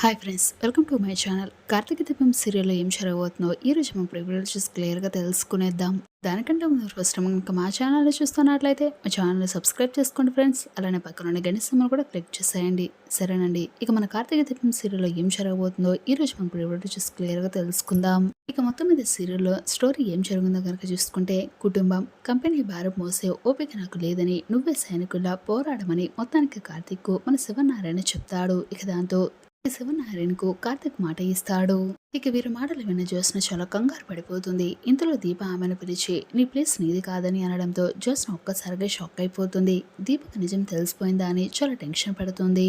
Hi friends welcome to my channel. Karthika Deepam సీరియల్లో ఏం జరగబోతుందో ఈ రోజు మనం ప్రివ్యూలో చూసి క్లియర్గా తెలుసుకునేద్దాం. దానికంటే ముందు ఫస్ట్ కనుక మా ఛానల్ చూస్తున్నట్లయితే మా ఛానల్ని సబ్స్క్రైబ్ చేసుకోండి ఫ్రెండ్స్. అలానే పక్కన ఉన్న గణేష్ సినిమాలు కూడా క్లిక్ చేసేయండి. సరేనండి ఇక మన కార్తీక దీపం సీరియల్లో ఏం జరగబోతుందో ఈ రోజు మనం ప్రివ్యూలో చూసి క్లియర్గా తెలుసుకుందాం. ఇక మొత్తం మీద సీరియల్లో స్టోరీ ఏం జరుగుతుందో కనుక చూసుకుంటే కుటుంబం కంపెనీ భారం మోసే ఓపిక నాకు లేదని నువ్వే సైనికుల్లా పోరాడమని మొత్తానికి కార్తీక్ మన శివనారాయణ చెప్తాడు. ఇక దాంతో శివనారాయణకు కార్తిక్ మాట ఇస్తాడు. ఇక వీరి మాటలు విన్న జ్యోత్స్న చాలా కంగారు పడిపోతుంది. ఇంతలో దీప ఆమెను పిలిచి నీ ప్లేస్ నీది కాదని అనడంతో జ్యోత్స్న ఒక్కసారిగా షాక్ అయిపోతుంది. దీపకు నిజం తెలిసిపోయిందా అని చాలా టెన్షన్ పడుతుంది.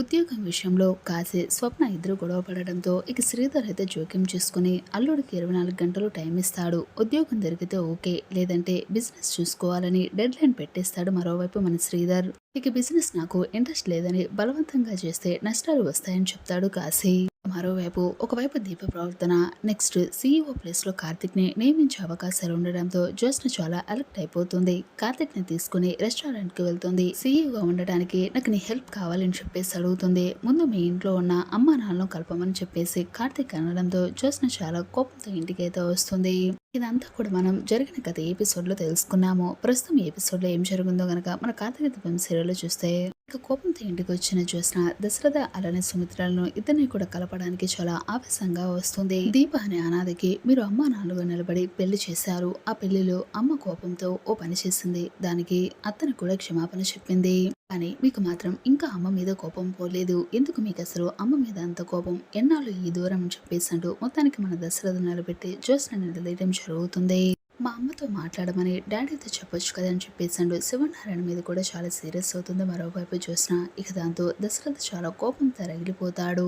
ఉద్యోగం విషయంలో కాసే స్వప్న ఇద్దరు గొడవ పడడంతో ఇక శ్రీధర్ అయితే జోక్యం చేసుకుని అల్లుడికి ఇరవై నాలుగు గంటలు టైం ఇస్తాడు. ఉద్యోగం దొరికితే ఓకే లేదంటే బిజినెస్ చూసుకోవాలని డెడ్ లైన్ పెట్టేస్తాడు మరోవైపు మన శ్రీధర్. ఇక బిజినెస్ నాకు ఇంట్రెస్ట్ లేదని బలవంతంగా చేస్తే నష్టాలు వస్తాయని చెప్తాడు కాశీ. మరోవైపు ఒకవైపు దీప ప్రవర్తన నెక్స్ట్ సీఈఓ ప్లేస్లో కార్తిక్ని నియమించే అవకాశాలు ఉండడంతో జ్యోత్స్న చాలా అలర్ట్ అయిపోతుంది. కార్తిక్ని తీసుకుని రెస్టారెంట్కి వెళ్తుంది సీఈఓగా ఉండడానికి నాకు నీ హెల్ప్ కావాలని చెప్పేసి అడుగుతుంది. ముందు మీ ఇంట్లో ఉన్న అమ్మ నాన్నను కలపమని చెప్పేసి కార్తిక్ అనడంతో జ్యోత్స్న చాలా కోపంతో ఇంటికి అయితే వస్తుంది. ఇదంతా కూడా మనం జరిగిన గత ఎపిసోడ్లో తెలుసుకున్నాము. ప్రస్తుతం ఈ ఎపిసోడ్లో ఏం జరిగిందో గనక మన కార్తీక దీపం సీరియల్లో చూస్తే ఇక కోపంతో ఇంటికి వచ్చిన జ్యోత్స్న దశరథ అలానే సుమిత్రలను ఇద్దరిని కూడా కలపడానికి చాలా ఆవేశంగా వస్తుంది. దీప అనే అనాథకి మీరు అమ్మ నాలుగు నిలబడి పెళ్ళి చేశారు. ఆ పెళ్ళిలో అమ్మ కోపంతో ఓ పని చేసింది. దానికి అతను కూడా క్షమాపణ చెప్పింది. కానీ మీకు మాత్రం ఇంకా అమ్మ మీద కోపం పోలేదు. ఎందుకు మీకు అసలు అమ్మ మీద అంత కోపం? ఎన్నాళ్ళు ఈ దూరం అని చెప్పేసి అంటూ మొత్తానికి మన దశరథ నిలబెట్టి జ్యోత్స్న నిలదీయడం జరుగుతుంది. మా అమ్మతో మాట్లాడమని డాడీతో చెప్పొచ్చు కదా అని చెప్పేసాడు శివనారాయణ మీద కూడా చాలా సీరియస్ అవుతుంది. మరోవైపు చూసిన ఇక దాంతో దశరథ చాలా కోపంతో రగిలిపోతాడు.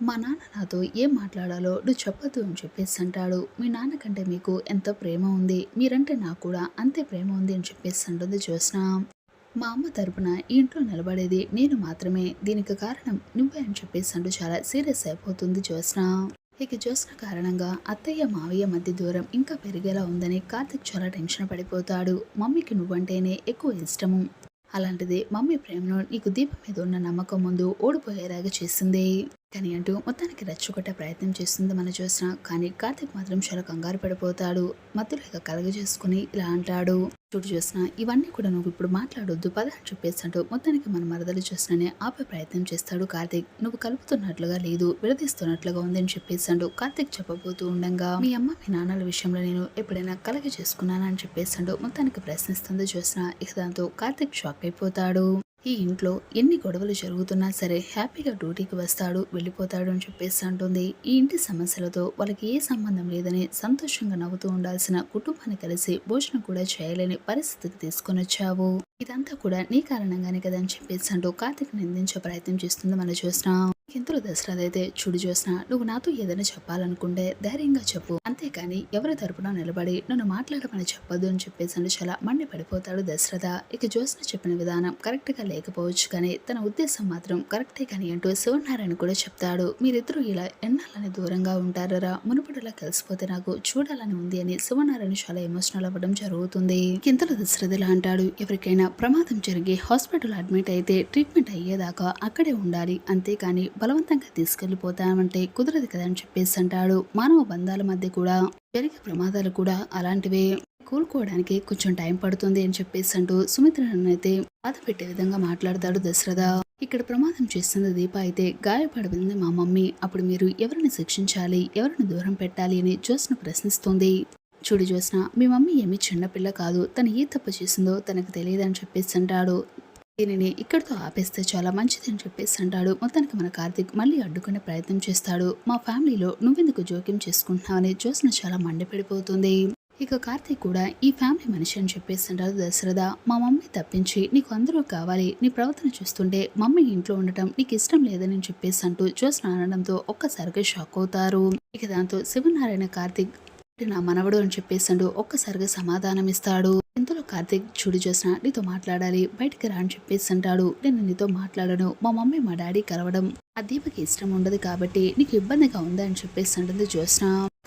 మా నాన్న నాతో ఏం మాట్లాడాలో నువ్వు చెప్పొద్దు అని చెప్పేసి అంటాడు. మీ నాన్నకంటే మీకు ఎంతో ప్రేమ ఉంది. మీరంటే నాకు కూడా అంతే ప్రేమ ఉంది అని చెప్పేసి అంటుంది జ్యోత్స్న. మా అమ్మ తరపున ఈ ఇంట్లో నిలబడేది నేను మాత్రమే. దీనికి కారణం నువ్వే అని చెప్పేసి అంటూ చాలా సీరియస్ అయిపోతుంది జ్యోత్స్న. ఇక జ్యోత్స్న కారణంగా అత్తయ్య మావయ్య మధ్య దూరం ఇంకా పెరిగేలా ఉందని కార్తిక్ చాలా టెన్షన్ పడిపోతాడు. మమ్మీకి నువ్వంటేనే ఎక్కువ ఇష్టము. అలాంటిది మమ్మీ ప్రేమను నీకు దీపం మీద ఉన్న నమ్మకం ముందు ఓడిపోయేలాగా చేసింది. కానీ అంటూ మొత్తానికి రెచ్చగొట్టే ప్రయత్నం చేస్తుంది మన జ్యోత్స్న. కానీ కార్తిక్ మాత్రం చాలా కంగారు పడిపోతాడు. మధ్యలో ఇక కలగజేసుకుని ఇలా అంటాడు. చూడు చేసిన ఇవన్నీ కూడా నువ్వు ఇప్పుడు మాట్లాడొద్దు పద అని చెప్పేస్తాడు. మొత్తానికి మన మరదలు చేసిననే ఆపే ప్రయత్నం చేస్తాడు కార్తిక్. నువ్వు కలుపుతున్నట్లుగా లేదు విడదీస్తున్నట్లుగా ఉందని చెప్పేస్తాడు. కార్తిక్ చెప్పబోతూ ఉండగా మీ అమ్మ మీ నాన్నల విషయంలో నేను ఎప్పుడైనా కలగ చేసుకున్నానా అని మొత్తానికి ప్రశ్నిస్తుంది చేసిన ఇక దాంతో కార్తిక్ షాక్ అయిపోతాడు. ఈ ఇంట్లో ఎన్ని గొడవలు జరుగుతున్నా సరే హ్యాపీగా డ్యూటీకి వస్తాడు వెళ్ళిపోతాడు అని చెప్పేసి అంటుంది. ఈ ఇంటి సమస్యలతో వాళ్ళకి ఏ సంబంధం లేదని సంతోషంగా నవ్వుతూ ఉండాల్సిన కుటుంబాన్ని కలిసి భోజనం కూడా చేయలేని పరిస్థితికి తీసుకొని వచ్చావు. ఇదంతా కూడా నీ కారణంగానే కదా అని చెప్పేసి అంటూ కార్తిక్ నిందించే ప్రయత్నం చేస్తుంది మనం చూసినాం ఇంతలో దసరా అయితే చూడు చూసిన నువ్వు నాతో ఏదైనా చెప్పాలనుకుంటే ధైర్యంగా చెప్పు. అంతేకాని ఎవరి తరపున నిలబడి నన్ను మాట్లాడమని చెప్పొద్దు అని చెప్పేసి అని చాలా మండి పడిపోతాడు దశరథ. ఇక జ్యోత్స్న చెప్పిన విధానం కరెక్ట్గా లేకపోవచ్చు కానీ తన ఉద్దేశం మాత్రం కరెక్టే కానీ అంటూ శివనారాయణ కూడా చెప్తాడు. మీరిద్దరూ ఇలా ఎన్నాళ్ళని దూరంగా ఉంటారా మునుపటిలా కలిసిపోతే నాకు చూడాలని ఉంది అని శివనారాయణ చాలా ఎమోషనల్ అవ్వడం జరుగుతుంది. ఇంతలో దశరథలా అంటాడు ఎవరికైనా ప్రమాదం జరిగి హాస్పిటల్ అడ్మిట్ అయితే ట్రీట్మెంట్ అయ్యేదాకా అక్కడే ఉండాలి. అంతేకాని బలవంతంగా తీసుకెళ్ళిపోతామంటే కుదరదు కదని అని చెప్పేసి అంటాడు. మానవ బంధాల మధ్య కూడా జరిగే ప్రమాదాలు కూడా అలాంటివే. కోలుకోవడానికి కొంచెం టైం పడుతుంది అని చెప్పేసి అంటూ సుమిత్రను అయితే బాధ పెట్టే విధంగా మాట్లాడతాడు దశరథ. ఇక్కడ ప్రమాదం చేస్తుంది దీప అయితే గాయపడింది మా మమ్మీ. అప్పుడు మీరు ఎవరిని శిక్షించాలి? ఎవరిని దూరం పెట్టాలి అని జ్యోత్స్న ప్రశ్నిస్తుంది. చూడు జ్యోత్స్న మీ మమ్మీ ఏమీ చిన్నపిల్ల కాదు. తను ఏ తప్పు చేసిందో తనకు తెలియదని చెప్పేసి అంటాడు. దీనిని ఇక్కడితో ఆపేస్తే చాలా మంచిది అని చెప్పేసి అంటాడు. మొత్తానికి మన కార్తిక్ మళ్ళీ అడ్డుకునే ప్రయత్నం చేస్తాడు. మా ఫ్యామిలీలో నువ్వెందుకు జోక్యం చేసుకుంటున్నావని జ్యోత్స్న చాలా మండిపడిపోతుంది. ఇక కార్తీక్ కూడా ఈ ఫ్యామిలీ మనిషి అని చెప్పేసి అంటారు దశరథ. మా మమ్మీ తప్పించి నీకు అందరూ కావాలి. నీ ప్రవర్తన చూస్తుంటే మమ్మీ ఇంట్లో ఉండటం నీకు ఇష్టం లేదని చెప్పేసి అంటూ జ్యోత్స్న అనడంతో ఒక్కసారిగా షాక్ అవుతారు. ఇక దాంతో శివనారాయణ కార్తీక్ నా మనవడు అని చెప్పేసాడు ఒక్కసారిగా సమాధానం ఇస్తాడు ఇంతలో కార్తిక్ చూడు చూసిన నీతో మాట్లాడాలి బయటికి రా అని చెప్పేసి అంటాడు. నేను నీతో మాట్లాడను మా మమ్మీ మా డాడీ కలవడం ఆ దీపకి ఇష్టం ఉండదు కాబట్టి నీకు ఇబ్బందిగా ఉందా అని చెప్పేసి అంటుంది జ్యోత్స్న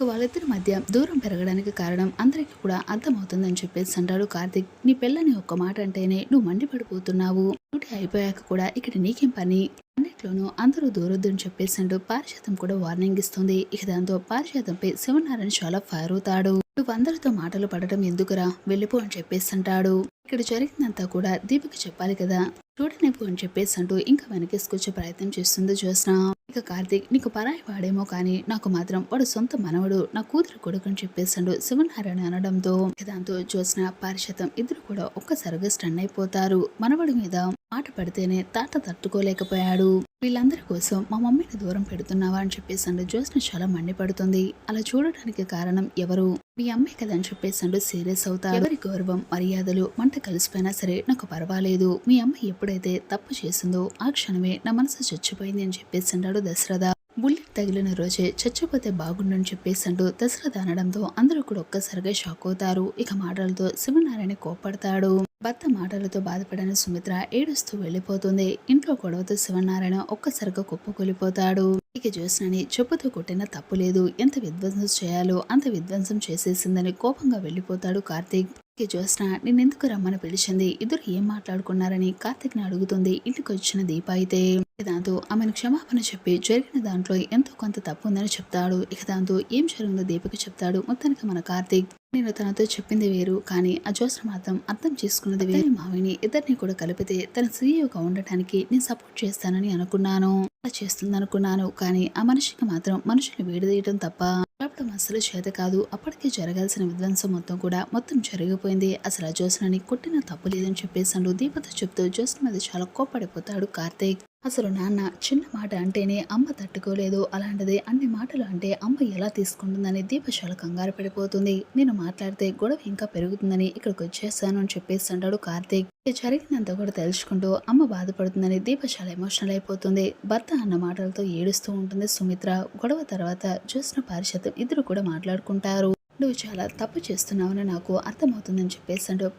వాళ్ళిద్దరి మధ్య దూరం పెరగడానికి కారణం అందరికీ కూడా అర్థమవుతుందని చెప్పేసి అంటాడు కార్తిక్. నీ పిల్లని ఒక్క మాట అంటేనే నువ్వు మండిపడిపోతున్నావు. డ్యూటీ అయిపోయాక కూడా ఇక్కడ నీకేం పని? అన్నిట్లోనూ అందరూ దూరొద్దని అంటూ పారిజాతం కూడా వార్నింగ్ ఇస్తుంది. ఇక దాంతో పారిజాతంపై శివనారాయణ చాలా ఫైర్ అవుతాడు. నువ్వందరితో మాటలు పడటం ఎందుకురా? వెళ్ళిపో అని చెప్పేస్తుంటాడు. ఇక్కడ జరిగిందంతా కూడా దీపిక చెప్పాలి కదా. చూడనివ్వు అని చెప్పేసి అంటూ ఇంకా వెనకేసుకొచ్చే ప్రయత్నం చేస్తుంది జ్యోత్స్న. ఇక కార్తీక్ నీకు పరాయి వాడేమో కానీ నాకు మాత్రం వాడు సొంత మనవడు నా కూతురు కొడుకు అని చెప్పేసాడు శివనారాయణ అనడంతో. దాంతో జ్యోత్స్న పారిషతం ఇద్దరు కూడా ఒక్కసారిగా స్టన్ అయిపోతారు. మనవడి మీద మాట పడితేనే తాత తట్టుకోలేకపోయాడు. వీళ్ళందరి కోసం మా మమ్మీని దూరం పెడుతున్నావా అని చెప్పేసి జ్యోత్స్న చాలా మండిపడుతుంది. అలా చూడడానికి కారణం ఎవరు? మీ అమ్మాయి కదా అని చెప్పేసి సీరియస్ అవుతారు ఎవరి గౌరవం మర్యాదలు మంట కలిసిపోయినా సరే నాకు పర్వాలేదు. మీ అమ్మ ఎప్పుడైతే తప్పు చేసిందో ఆ క్షణమే నా మనసు చచ్చిపోయింది అని చెప్పేసి అన్నాడు దశరథ. బుల్లెట్ తగిలిన రోజే చచ్చిపోతే బాగుండని చెప్పేసి అంటూ దశరథ అనడంతో అందరూ కూడా ఒక్కసారిగా షాక్ అవుతారు. ఇక మాటలతో శివనారాయణ కోపడతాడు భర్త మాటలతో బాధపడిన సుమిత్ర ఏడుస్తూ వెళ్ళిపోతుంది ఇంట్లో గొడవతో శివనారాయణ ఒక్కసారిగా కుప్పకూలిపోతాడు ఇక జ్యోత్స్నని చెప్పుతూ కొట్టిన తప్పు లేదు ఎంత విధ్వంసం చేయాలో అంత విధ్వంసం చేసేసిందని కోపంగా వెళ్ళిపోతాడు కార్తీక్. ఇక జ్యోత్స్న నిన్నెందుకు రమ్మని పిలిచింది? ఇద్దరు ఏం మాట్లాడుకున్నారని కార్తిక్ని అడుగుతుంది. ఇంటికి వచ్చిన దీప అయితే. దాంతో ఆమెను క్షమాపణ చెప్పి జరిగిన దాంట్లో ఎంతో కొంత తప్పు ఉందని చెప్తాడు. ఇక దాంతో ఏం జరిగిందో దీపకి చెప్తాడు. మొత్తానికి మన కార్తిక్. నేను తనతో చెప్పింది వేరు. కానీ ఆ జ్యోత్స్న మాత్రం అర్థం చేసుకున్నది వేరు. మావిని ఇద్దరిని కూడా కలిపితే తన సీఈఓగా ఉండటానికి నేను సపోర్ట్ చేస్తానని అనుకున్నాను. అలా చేస్తుంది అనుకున్నాను కానీ ఆ మనిషికి మాత్రం మనుషులు వేడిదేయటం తప్ప కలపడం అసలు చేత కాదు. అప్పటికే జరగాల్సిన విధ్వంసం మొత్తం కూడా మొత్తం జరిగిపోయింది. అసలు ఆ జ్యోత్స్నని కొట్టిన తప్పు లేదని చెప్పేసాడు దీపతో చెప్తూ జ్యోత్స్న మీద చాలా కోప్పడిపోతాడు కార్తీక్. అసలు నాన్న చిన్న మాట అంటేనే అమ్మ తట్టుకోలేదు. అలాంటిది అన్ని మాటలు అంటే అమ్మ ఎలా తీసుకుంటుందని దీపశాల కంగారు పడిపోతుంది. నేను మాట్లాడితే గొడవ ఇంకా పెరుగుతుందని ఇక్కడికి వచ్చేసాను అని చెప్పేసి అంటాడు కార్తీక్. ఇది జరిగినంత కూడా తెలుసుకుంటూ అమ్మ బాధపడుతుందని దీపశాల ఎమోషనల్ అయిపోతుంది. భర్త అన్న మాటలతో ఏడుస్తూ ఉంటుంది సుమిత్ర. గొడవ తర్వాత చూసిన పారిషత్ ఇద్దరు కూడా మాట్లాడుకుంటారు. నువ్వు చాలా తప్పు చేస్తున్నావని నాకు అర్థమవుతుందని చెప్పేసి అంటూ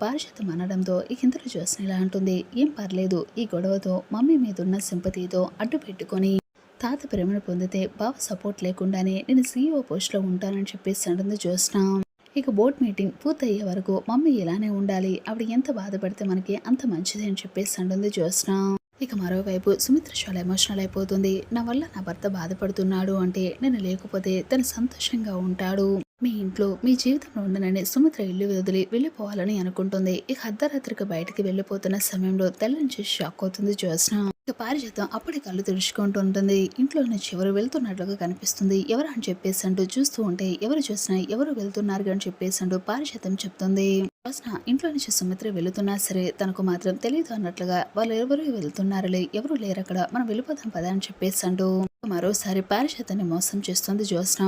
అనడంతో ఈ ఇంతలో ఇలా అంటుంది. ఏం పర్లేదు ఈ గొడవతో మమ్మీ మీదున్న సింపతితో అడ్డు పెట్టుకొని తాత ప్రేమను పొందితే బావ సపోర్ట్ లేకుండానే నేను సీఈఓ పోస్ట్లో ఉంటానని చెప్పేసి అంటుంది జ్యోత్స్న ఇక బోర్డ్ మీటింగ్ పూర్తయ్యే వరకు మమ్మీ ఇలానే ఉండాలి ఆవిడ ఎంత బాధపడితే మనకి అంత మంచిది అని చెప్పేసి అంటుంది జ్యోత్స్న ఇక మరోవైపు సుమిత్ర చాలా ఎమోషనల్ అయిపోతుంది. నా వల్ల నా భర్త బాధపడుతున్నాడు అంటే నేను లేకపోతే తను సంతోషంగా ఉంటాడు. మీ ఇంట్లో మీ జీవితంలో ఉండనని సుమిత్ర ఇల్లు వదిలి వెళ్ళిపోవాలని అనుకుంటుంది. ఇక అర్ధరాత్రికి బయటికి వెళ్ళిపోతున్న సమయంలో తెల్లని చూసి షాక్ అవుతుంది జ్యోత్స్న. ఇక పారిజాతం అప్పటి కళ్ళు తెరుచుకుంటూ ఉంటుంది. ఇంట్లో నుంచి ఎవరు వెళ్తున్నట్లుగా కనిపిస్తుంది. ఎవరు అని చెప్పేసి అంటూ చూస్తూ ఉంటే ఎవరు చూసినా ఎవరు వెళ్తున్నారు అని చెప్పేసి అంటూ పారిజాతం చెప్తుంది. జ్యోత్స్న ఇంట్లో నుంచి సుమిత్ర వెళుతున్నా సరే తనకు మాత్రం తెలియదు అన్నట్లుగా వాళ్ళు ఎవరు వెళ్తున్నారులే ఎవరు లేరు అక్కడ మనం వెళ్ళిపోతాం పదా అని చెప్పేసి అంటూ మరోసారి పారిజాతాన్ని మోసం చేస్తుంది జ్యోత్స్న.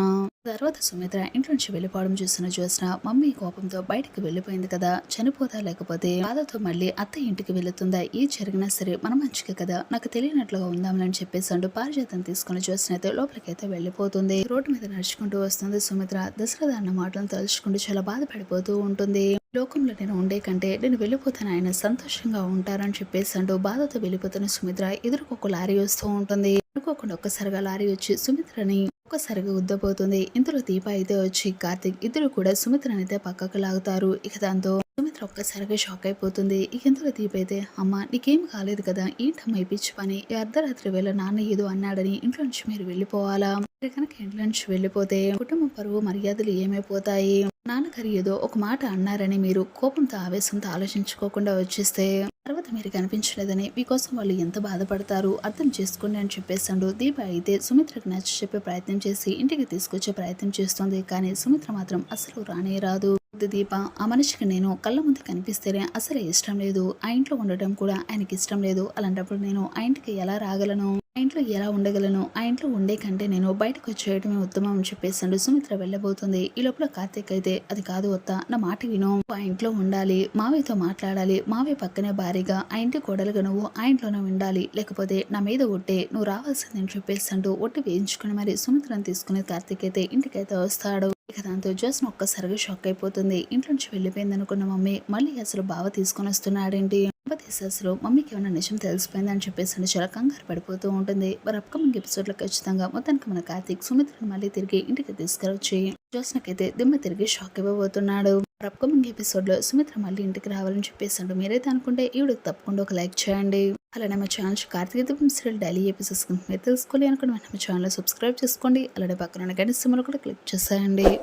తర్వాత సుమిత్ర ఇంట్లో నుంచి వెళ్ళిపోవడం చూసిన జ్యోత్స్న మమ్మీ కోపంతో బయటకు వెళ్ళిపోయింది కదా చనిపోతా లేకపోతే బాధతో మళ్ళీ అత్త ఇంటికి వెళుతుందా ఏ జరిగినా సరే మన మంచిగా కదా నాకు తెలియనట్లుగా ఉందామని చెప్పేసి అంటూ పారిజాతం తీసుకుని జ్యోత్స్న అయితే లోపలికైతే వెళ్ళిపోతుంది. రోడ్డు మీద నడుచుకుంటూ వస్తుంది సుమిత్ర. దశరథ అన్న మాటలను తలుచుకుంటూ చాలా బాధపడిపోతూ ఉంటుంది. లోకంలో నేను ఉండే కంటే నేను వెళ్ళిపోతాను ఆయన సంతోషంగా ఉంటారని చెప్పేసి అంటూ బాధతో వెళ్ళిపోతున్న సుమిత్ర ఎదురుకొక లారీ వస్తూ ఉంటుంది. అనుకోకుండా ఒక్కసారిగా లారీ వచ్చి సుమిత్రని ఒక్కసారిగా ఉద్దపోతుంది ఇంతలో దీప అయితే వచ్చి కార్తిక్ ఇద్దరు కూడా సుమిత్రని అయితే పక్కకు లాగుతారు. ఇక దాంతో సుమిత్ర ఒక్కసారిగా షాక్ అయిపోతుంది. ఇక ఇంతలో దీప అయితే అమ్మ నీకేం కాలేదు కదా? ఏంటమ్మా ఈ పిచ్చి పని? అర్ధరాత్రి వేళ నాన్న ఏదో అన్నాడని ఇంట్లో నుంచి మీరు వెళ్ళిపోవాలా? మీరు కనుక ఇంట్లో వెళ్ళిపోతే కుటుంబ పరువు మర్యాదలు ఏమైపోతాయి? నాన్నగారు ఏదో ఒక మాట అన్నారని మీరు కోపంతో ఆవేశంతో ఆలోచించుకోకుండా వచ్చేస్తే తర్వాత మీరు కనిపించలేదని మీకోసం వాళ్ళు ఎంత బాధపడతారు? అర్థం చేసుకోండి అని చెప్పేసాడు దీప అయితే సుమిత్రకు నచ్చ చెప్పే ప్రయత్నం చేసి ఇంటికి తీసుకొచ్చే ప్రయత్నం చేస్తుంది. కానీ సుమిత్ర మాత్రం అసలు రానే రాదు. దీప ఆ మనిషికి నేను కళ్ళ ముందు కనిపిస్తేనే అసలు ఇష్టం లేదు. ఆ ఇంట్లో ఉండటం కూడా ఆయనకి ఇష్టం లేదు. అలాంటప్పుడు నేను ఆ ఇంటికి ఎలా రాగలను? ఆ ఇంట్లో ఎలా ఉండగలను? ఆ ఇంట్లో ఉండే కంటే నేను బయటకు వచ్చేయటమే ఉత్తమం అని చెప్పేసాడు సుమిత్ర వెళ్ళబోతుంది. ఈ లోపల కార్తీక్ అయితే అది కాదు వత్త నా మాట విను. ఆ ఇంట్లో ఉండాలి. మావితో మాట్లాడాలి. మావి పక్కనే భారీగా ఆ ఇంటి కోడలుగా నువ్వు ఆ ఇంట్లోనే ఉండాలి. లేకపోతే నా మీద ఒట్టే. నువ్వు రావాల్సింది అని చెప్పేసాడు ఒట్టి వేయించుకుని మరి సుమిత్రను తీసుకుని కార్తీక్ అయితే ఇంటికైతే వస్తాడు. ఇక దాంతో జస్ట్ ఒక్కసారిగా షాక్ అయిపోతుంది. ఇంట్లో నుంచి వెళ్ళిపోయింది అనుకున్న మమ్మీ మళ్ళీ అసలు బావ తీసుకొని వస్తున్నాడేంటి? తీసి మమ్మీకి ఏమైనా నిజం తెలిసిపోయిందని చెప్పేసి చాలా కంగారు పడిపోతూ ఉంటుంది. మరి అప్కమింగ్ ఎపిసోడ్లో ఖచ్చితంగా మొత్తానికి మన కార్తీక్ సుమిత్రను మళ్ళీ తిరిగి ఇంటికి తీసుకురొచ్చి జోస్నకైతే దిమ్మ తిరిగి షాక్ ఇవ్వబోతున్నాడు. మరి అప్కమింగ్ ఎపిసోడ్లో సుమిత్ర మళ్ళీ ఇంటికి రావాలని చెప్పేసాడు మీరైతే అనుకుంటే ఈవిడకి తప్పకుండా ఒక లైక్ చేయండి. అలానే మా ఛానల్ కార్తీక దీపం సీరియల్ డైలీ ఎపిసోడ్స్ మీరు తెలుసుకోవాలి అనుకుంటే మా ఛానల్ సబ్స్క్రైబ్ చేసుకోండి. అలానే పక్కన ఉన్న గంట కూడా క్లిక్ చేసేయండి.